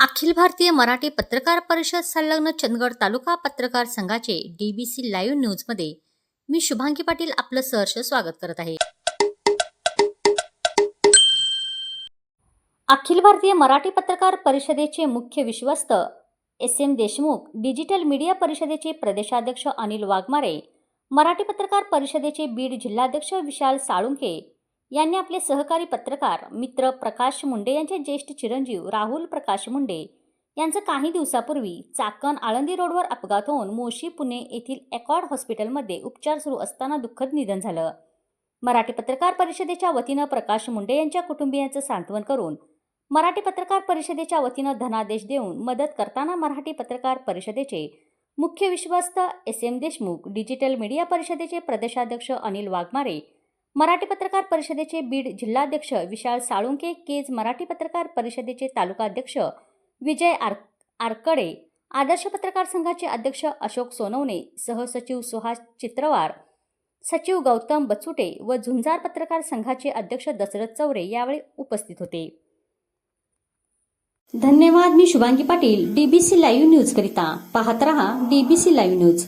अखिल भारतीय मराठी पत्रकार परिषद संलग्न चंदगड तालुका पत्रकार संघाचे डीबीसी लाईव्ह न्यूजमध्ये मी शुभांगी पाटील आपलं सहर्ष स्वागत करत आहे. अखिल भारतीय मराठी पत्रकार परिषदेचे मुख्य विश्वस्त S M Deshmukh digital media परिषदेचे प्रदेशाध्यक्ष अनिल वाघमारे मराठी पत्रकार परिषदेचे बीड जिल्हाध्यक्ष विशाल साळुंके यांनी आपले सहकारी पत्रकार मित्र प्रकाश मुंडे यांचे ज्येष्ठ चिरंजीव राहुल प्रकाश मुंडे यांचं काही दिवसापूर्वी चाकण आळंदी रोडवर अपघात होऊन मोशी पुणे येथील एकॉर्ड हॉस्पिटलमध्ये उपचार सुरू असताना दुःखद निधन झालं. मराठी पत्रकार परिषदेच्या वतीनं प्रकाश मुंडे यांच्या कुटुंबियांचं सांत्वन करून मराठी पत्रकार परिषदेच्या वतीनं धनादेश देऊन मदत करताना मराठी पत्रकार परिषदेचे मुख्य विश्वस्त S M Deshmukh digital media परिषदेचे प्रदेशाध्यक्ष अनिल वाघमारे मराठी पत्रकार परिषदेचे बीड जिल्हाध्यक्ष विशाल साळुंके केज मराठी पत्रकार परिषदेचे तालुकाध्यक्ष विजय आर आरकडे आदर्श पत्रकार संघाचे अध्यक्ष अशोक सोनवणे सहसचिव सुहास चित्रवार सचिव गौतम बचुटे व झुंजार पत्रकार संघाचे अध्यक्ष दशरथ चौरे यावेळी उपस्थित होते. धन्यवाद मी Shubhangi Patil DBC live news करिता पाहत रहा डीबीसी लाईव्ह न्यूज.